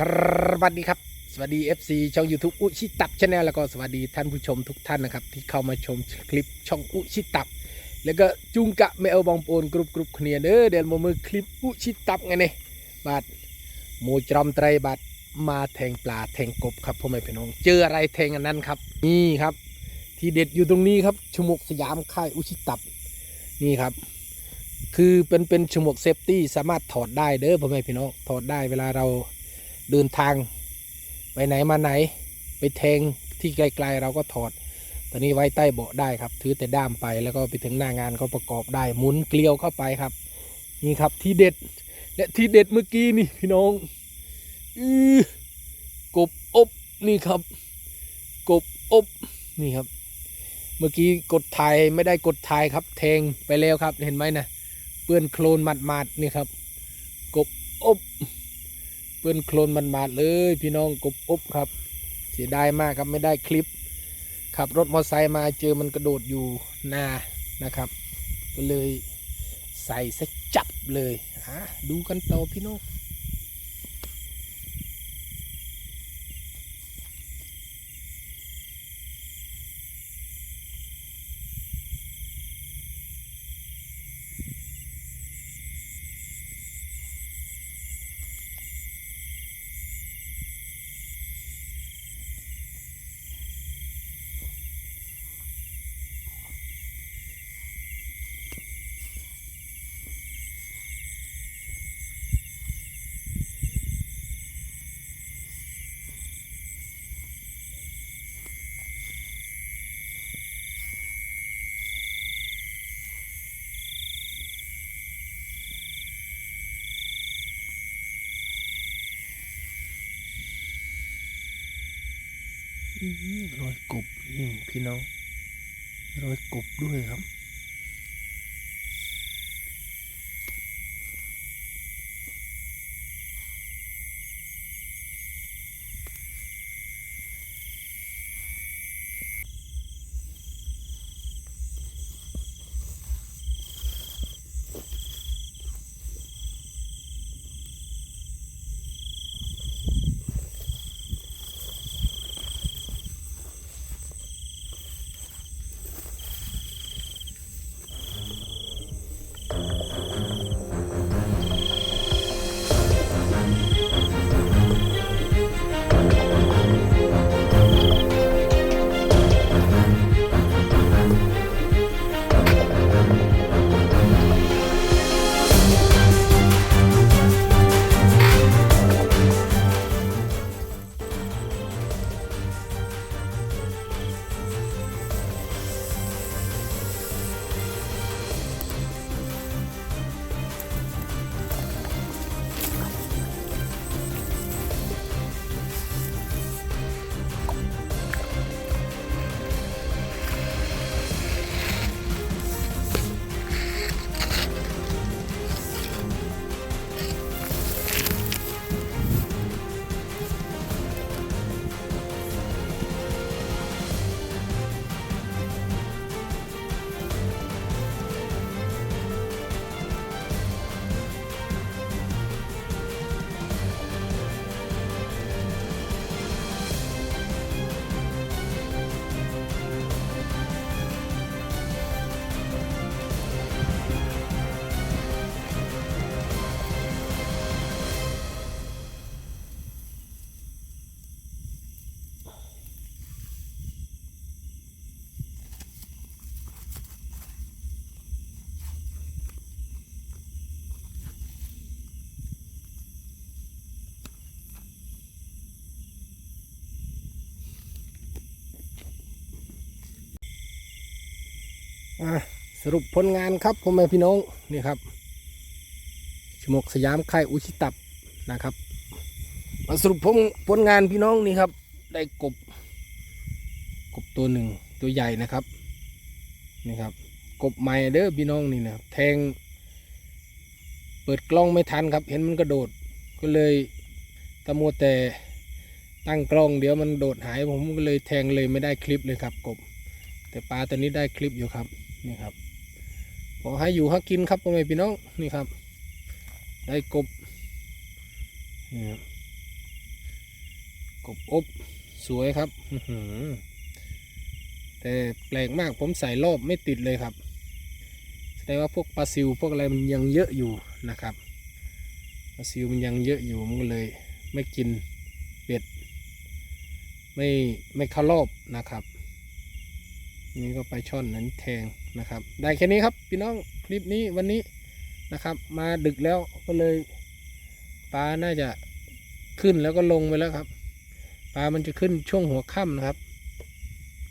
สวัสดีครับ สวัสดี FC ช่อง YouTube อุชิตับชาแนลแล้วก็สวัสดีท่านผู้ชมทุกท่านนะครับ ที่เข้ามาชมคลิปช่องอุชิตับ แล้วก็จุงกะไม่เอาบองโปนกรุบกรุบเคลียเด้อเดี๋ยวมามือคลิปอุชิตับไงเนี่ยบาดหมูจอมไตรบาดมาแทงปลาแทงกบครับพ่อแม่พี่น้อง เจออะไรแทงอันนั้นครับ นี่ครับ ที่เด็ดอยู่ตรงนี้ครับชมวกสยามค่ายอุชิตับนี่ครับคือเป็นเป็นฉมวกเซฟตี้สามารถถอดได้เด้อพ่อแม่พี่น้องถอดได้เวลาเรา เดินทาง ไปไหนมาไหน ไปแทงที่ไกลๆเราก็ถอด ตอนนี้ไว้ใต้เบาะได้ครับ ถือแต่ด้ามไปแล้วก็ไปถึงหน้างานก็ประกอบได้หมุนเกลียวเข้าไปครับ นี่ครับที่เด็ด และที่เด็ดเมื่อกี้นี่พี่น้องอือกบอบนี่ครับ กบอบนี่ครับ เมื่อกี้กดถ่ายไม่ได้กดถ่ายครับ แทงไปแล้วครับเห็นไหมนะเปื้อนโคลนหมาดๆนี่ครับ กบอบ เปื้อนโคลนมันมาดเลยพี่น้องกบอบครับ เสียดายมากครับไม่ได้คลิป ขับรถมอเตอร์ไซค์มาเจอมันกระโดดอยู่หน้านะครับ ก็เลยใส่ซะจับเลยฮะดูกันต่อพี่น้อง รอยกบนี่พี่น้องรอยกบด้วยครับ สรุปผลงานครับพ่อแม่พี่น้องนี่ครับชมกสยามค่ายอุชิตับนะครับมาสรุปผลผลงานพี่น้องนี่ครับ ได้กบ กบตัวหนึ่งตัวใหญ่นะครับนี่ครับ กบใหม่เด้อพี่น้องนี่นะแทง เปิดกล้องไม่ทันครับ เห็นมันกระโดดก็เลยตะมัวแต่ตั้งกล้องเดี๋ยวมันโดดหายผมก็เลยแทงเลยไม่ได้คลิปเลยครับกบ แต่ปลาตัวนี้ได้คลิปอยู่ครับ นี่ครับขอให้อยู่ห้กินครับพ่อแม่พี่น้องนี่ครับ ได้กบนี่ครับกบอบสวยครับแต่แปลกมากผมใส่รอบไม่ติดเลยครับแสดงว่าพวกปลาซิวพวกอะไรมันยังเยอะอยู่นะครับปลาซิวมันยังเยอะอยู่มันก็เลยไม่กินเบ็ดไม่ไม่เข้ารอบนะครับ นี่ก็ไปช่อนนั้นแทงนะครับ ได้แค่นี้ครับพี่น้องคลิปนี้วันนี้นะครับ มาดึกแล้วก็เลยปลาน่าจะขึ้นแล้วก็ลงไปแล้วครับปลามันจะขึ้นช่วงหัวค่ำนะครับ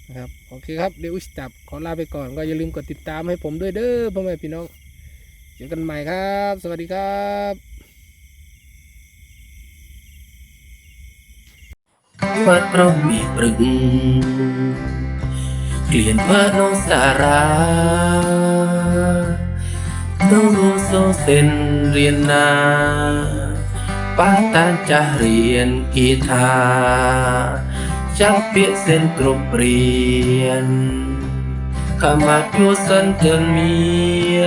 นะครับโอเคครับเดี๋ยวอุชจับขอลาไปก่อนก็อย่าลืมกดติดตามให้ผมด้วยเด้อพ่อแม่พี่น้องเจอกันใหม่ครับ สวัสดีครับวัดพระมีปรึง เกลียนพระนองสาราน้องรู้โซเซนเรียนนาป้าตานจะเรียนกีตาร์จังเปียเส้นกรุบเรียนขมาจูสันเกินเมีย